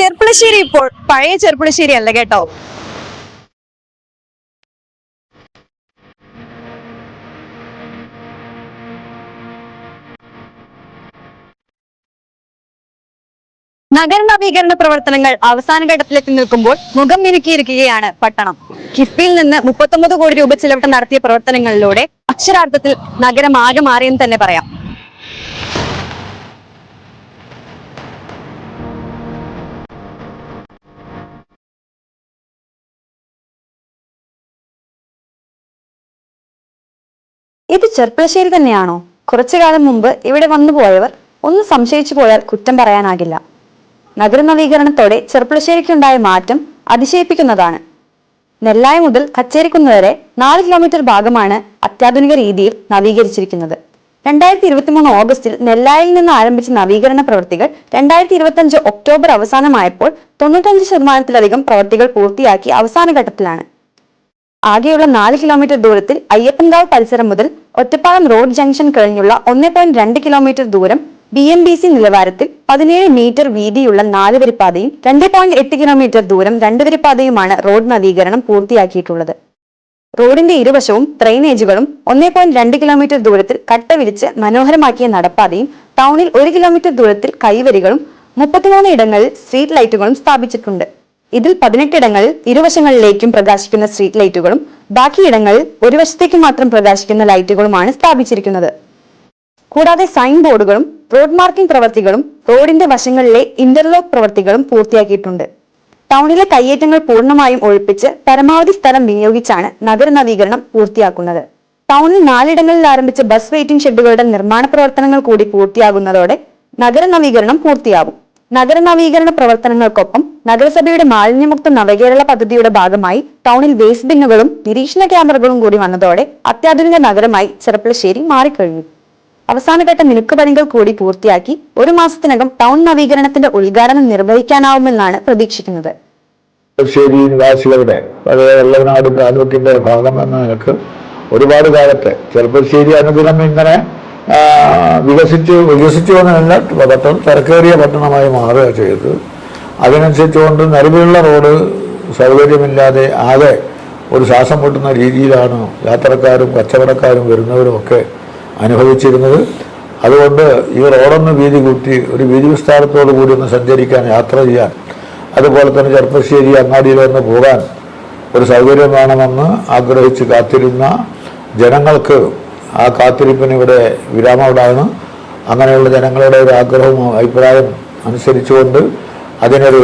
ചെർപ്പുളശ്ശേരി ഇപ്പോൾ പഴയ ചെർപ്പുളശ്ശേരി അല്ല കേട്ടോ? നഗര നവീകരണ പ്രവർത്തനങ്ങൾ അവസാന ഘട്ടത്തിലെത്തി നിൽക്കുമ്പോൾ മുഖം മിനുക്കിയിരിക്കുകയാണ് പട്ടണം. കിഫ്ബിയിൽ നിന്ന് മുപ്പത്തൊമ്പത് കോടി രൂപ ചിലവിട്ട് നടത്തിയ പ്രവർത്തനങ്ങളിലൂടെ അക്ഷരാർത്ഥത്തിൽ നഗരം ആകെ മാറിയെന്ന് തന്നെ പറയാം. ഇത് ചെർപ്പളശ്ശേരി തന്നെയാണോ? കുറച്ചു കാലം മുമ്പ് ഇവിടെ വന്നു പോയവർ ഒന്ന് സംശയിച്ചു പോയാൽ കുറ്റം പറയാനാകില്ല. നഗര നവീകരണത്തോടെ ചെർപ്പളശ്ശേരിക്കുണ്ടായ മാറ്റം അതിശയിപ്പിക്കുന്നതാണ്. നെല്ലായ മുതൽ കച്ചേരിക്കുന്ന് വരെ നാല് കിലോമീറ്റർ ഭാഗമാണ് അത്യാധുനിക രീതിയിൽ നവീകരിച്ചിരിക്കുന്നത്. രണ്ടായിരത്തി ഇരുപത്തിമൂന്ന് ഓഗസ്റ്റിൽ നെല്ലായിൽ നിന്ന് ആരംഭിച്ച നവീകരണ പ്രവൃത്തികൾ രണ്ടായിരത്തി ഇരുപത്തഞ്ച് ഒക്ടോബർ അവസാനമായപ്പോൾ തൊണ്ണൂറ്റഞ്ച് ശതമാനത്തിലധികം പ്രവൃത്തികൾ പൂർത്തിയാക്കി അവസാന ഘട്ടത്തിലാണ്. ആകെയുള്ള നാല് കിലോമീറ്റർ ദൂരത്തിൽ അയ്യപ്പൻകാവ് പരിസരം മുതൽ ഒറ്റപ്പാലം റോഡ് ജംഗ്ഷൻ കഴിഞ്ഞുള്ള ഒന്നേ പോയിന്റ് രണ്ട് കിലോമീറ്റർ ദൂരം ബി എം ബി സി നിലവാരത്തിൽ പതിനേഴ് മീറ്റർ വീതിയുള്ള നാല് വരിപ്പാതയും രണ്ട് പോയിന്റ് എട്ട് കിലോമീറ്റർ ദൂരം രണ്ട് വരിപ്പാതയുമാണ് റോഡ് നവീകരണം പൂർത്തിയാക്കിയിട്ടുള്ളത്. റോഡിന്റെ ഇരുവശവും ഡ്രെയിനേജുകളും ഒന്നേ പോയിന്റ് രണ്ട് കിലോമീറ്റർ ദൂരത്തിൽ കട്ട വിരിച്ച് മനോഹരമാക്കിയ നടപ്പാതയും ടൗണിൽ ഒരു കിലോമീറ്റർ ദൂരത്തിൽ കൈവരികളും മുപ്പത്തിമൂന്ന് ഇടങ്ങളിൽ സ്ട്രീറ്റ് ലൈറ്റുകളും സ്ഥാപിച്ചിട്ടുണ്ട്. ഇതിൽ പതിനെട്ടിടങ്ങളിൽ ഇരുവശങ്ങളിലേക്കും പ്രകാശിക്കുന്ന സ്ട്രീറ്റ് ലൈറ്റുകളും ബാക്കിയിടങ്ങളിൽ ഒരു വശത്തേക്ക് മാത്രം പ്രകാശിക്കുന്ന ലൈറ്റുകളുമാണ് സ്ഥാപിച്ചിരിക്കുന്നത്. കൂടാതെ സൈൻ ബോർഡുകളും റോഡ് മാർക്കിംഗ് പ്രവർത്തികളും റോഡിന്റെ വശങ്ങളിലെ ഇന്റർലോക്ക് പ്രവർത്തികളും പൂർത്തിയാക്കിയിട്ടുണ്ട്. ടൗണിലെ കയ്യേറ്റങ്ങൾ പൂർണമായും ഒഴിപ്പിച്ച് പരമാവധി സ്ഥലം വിനിയോഗിച്ചാണ് നഗര നവീകരണം പൂർത്തിയാക്കുന്നത്. ടൗണിൽ നാലിടങ്ങളിൽ ആരംഭിച്ച ബസ് വെയിറ്റിംഗ് ഷെഡുകളുടെ നിർമ്മാണ പ്രവർത്തനങ്ങൾ കൂടി പൂർത്തിയാകുന്നതോടെ നഗര നവീകരണം പൂർത്തിയാവും നഗര നവീകരണ പ്രവർത്തനങ്ങൾക്കൊപ്പം നഗരസഭയുടെ മാലിന്യമുക്ത നവകേരള പദ്ധതിയുടെ ഭാഗമായി ടൗണിൽ വേസ്റ്റ് ബിന്നുകളും നിരീക്ഷണ ക്യാമറകളും കൂടി വന്നതോടെ അത്യാധുനിക നഗരമായി ചെറുപ്പളശ്ശേരി മാറിക്കഴിഞ്ഞു. അവസാനഘട്ട മിനുക്കുപണികൾ കൂടി പൂർത്തിയാക്കി ഒരു മാസത്തിനകം ടൗൺ നവീകരണത്തിന്റെ ഉദ്ഘാടനം നിർവഹിക്കാനാവുമെന്നാണ് പ്രതീക്ഷിക്കുന്നത്. നിവാസികളുടെ പഴയ വെള്ളനാട് താലൂക്കിന്റെ ഒരുപാട് കാലത്തെ ചെറുപ്പശ്ശേരി അനുദിനം ഇങ്ങനെ വികസിച്ച് വികസിച്ചു എന്നല്ല പട്ടണം തിരക്കേറിയ പട്ടണമായി മാറുക ചെയ്തത്. അതിനനുസരിച്ചുകൊണ്ട് നിലവിലുള്ള റോഡ് സൗകര്യമില്ലാതെ ആകെ ഒരു ശ്വാസം പൊട്ടുന്ന രീതിയിലാണ് യാത്രക്കാരും കച്ചവടക്കാരും വരുന്നവരും ഒക്കെ അനുഭവിച്ചിരുന്നത്. അതുകൊണ്ട് ഈ റോഡൊന്ന് വീതി കൂട്ടി ഒരു വീതി വിസ്താരത്തോടു കൂടി ഒന്ന് സഞ്ചരിക്കാൻ യാത്ര ചെയ്യാൻ അതുപോലെ തന്നെ ചെറുപ്പശ്ശേരി അങ്ങാടിയിലൊന്ന് പോകാൻ ഒരു സൗകര്യം വേണമെന്ന് ആഗ്രഹിച്ച് കാത്തിരുന്ന ജനങ്ങൾക്ക് ആ കാത്തിരിപ്പിന് ഇവിടെ വിരാമമിടാണ് അങ്ങനെയുള്ള ജനങ്ങളുടെ ഒരു ആഗ്രഹവും അഭിപ്രായം അനുസരിച്ചുകൊണ്ട് അതിനൊരു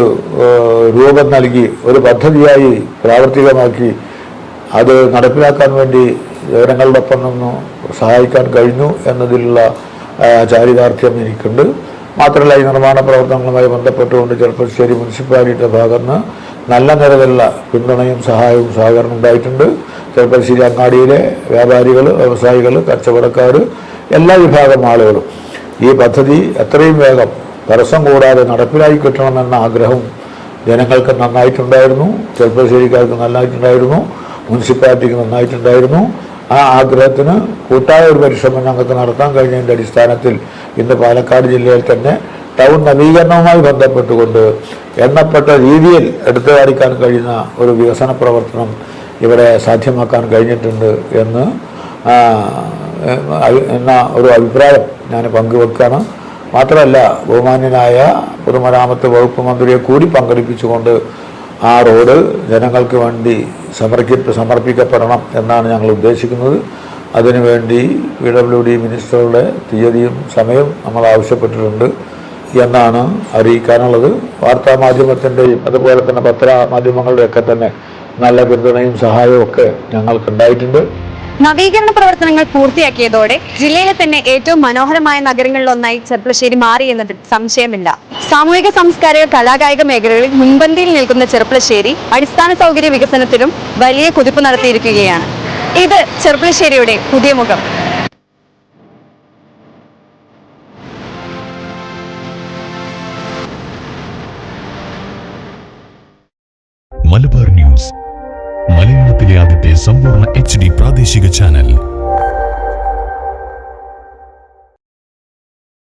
രൂപം നൽകി ഒരു പദ്ധതിയായി പ്രാവർത്തികമാക്കി അത് നടപ്പിലാക്കാൻ വേണ്ടി ജനങ്ങളുടെ ഒപ്പം നിന്ന് സഹായിക്കാൻ കഴിഞ്ഞു എന്നതിലുള്ള ചാരിതാർത്ഥ്യം എനിക്കുണ്ട്. മാത്രമല്ല ഈ നിർമ്മാണ പ്രവർത്തനങ്ങളുമായി ബന്ധപ്പെട്ടുകൊണ്ട് ചെറുപ്പശ്ശേരി മുനിസിപ്പാലിറ്റിയുടെ ഭാഗത്ത് നല്ല നിലവിലുള്ള പിന്തുണയും സഹായവും സഹകരണം ഉണ്ടായിട്ടുണ്ട്. ചെറുപ്പശ്ശേരി അങ്ങാടിയിലെ വ്യാപാരികൾ വ്യവസായികൾ കച്ചവടക്കാർ എല്ലാ വിഭാഗം ആളുകളും ഈ പദ്ധതി എത്രയും വേഗം തടസ്സം കൂടാതെ നടപ്പിലാക്കി കിട്ടണമെന്ന ആഗ്രഹം ജനങ്ങൾക്ക് നന്നായിട്ടുണ്ടായിരുന്നു. ചെറുപ്പശ്ശേരിക്കാർക്ക് നന്നായിട്ടുണ്ടായിരുന്നു. മുനിസിപ്പാലിറ്റിക്ക് നന്നായിട്ടുണ്ടായിരുന്നു. ആ ആഗ്രഹത്തിന് കൂട്ടായ ഒരു പരിശ്രമം ഞങ്ങൾക്ക് നടത്താൻ കഴിഞ്ഞതിന്റെ അടിസ്ഥാനത്തിൽ ഇന്ന് പാലക്കാട് ജില്ലയിൽ തന്നെ ടൗൺ നവീകരണവുമായി ബന്ധപ്പെട്ടുകൊണ്ട് എണ്ണപ്പെട്ട രീതിയിൽ എടുത്തു കാണിക്കാൻ കഴിയുന്ന ഒരു വികസന പ്രവർത്തനം ഇവിടെ സാധ്യമാക്കാൻ കഴിഞ്ഞിട്ടുണ്ട് എന്ന് എന്ന ഒരു അഭിപ്രായം ഞാൻ പങ്കുവെക്കുകയാണ്. മാത്രമല്ല ബഹുമാന്യനായ പൊതുമരാമത്ത് വകുപ്പ് മന്ത്രിയെ കൂടി പങ്കെടുപ്പിച്ചുകൊണ്ട് ആ റോഡ് ജനങ്ങൾക്ക് വേണ്ടി സമർപ്പി സമർപ്പിക്കപ്പെടണം എന്നാണ് ഞങ്ങൾ ഉദ്ദേശിക്കുന്നത്. അതിനുവേണ്ടി പി ഡബ്ല്യു ഡി മിനിസ്റ്ററുടെ തീയതിയും സമയവും നമ്മൾ ആവശ്യപ്പെട്ടിട്ടുണ്ട് എന്നാണ് അറിയിക്കാനുള്ളത്. വാർത്താ മാധ്യമത്തിന്റെയും അതുപോലെ തന്നെ പത്ര മാധ്യമങ്ങളുടെയൊക്കെ തന്നെ നല്ല പിന്തുണയും സഹായവും ഒക്കെ ഞങ്ങൾക്ക് ഞങ്ങൾക്കുണ്ടായിട്ടുണ്ട്. നവീകരണ പ്രവർത്തനങ്ങൾ പൂർത്തിയാക്കിയതോടെ ജില്ലയിലെ തന്നെ ഏറ്റവും മനോഹരമായ നഗരങ്ങളിലൊന്നായി ചെർപ്പളശ്ശേരി മാറി എന്നതിൽ സംശയമില്ല. സാമൂഹിക സാംസ്കാരിക കലാകായിക മേഖലകളിൽ മുൻപന്തിയിൽ നിൽക്കുന്ന ചെർപ്പളശ്ശേരി അടിസ്ഥാന സൗകര്യ വികസനത്തിലും വലിയ കുതിപ്പ് നടത്തിയിരിക്കുകയാണ്. ഇത് ചെർപ്പളശ്ശേരിയുടെ പുതിയ മുഖം. മലബാർ ന്യൂസ് മലയാളത്തിലെ ആദ്യത്തെ സമ്പൂർണ എച്ച് പ്രാദേശിക ചാനൽ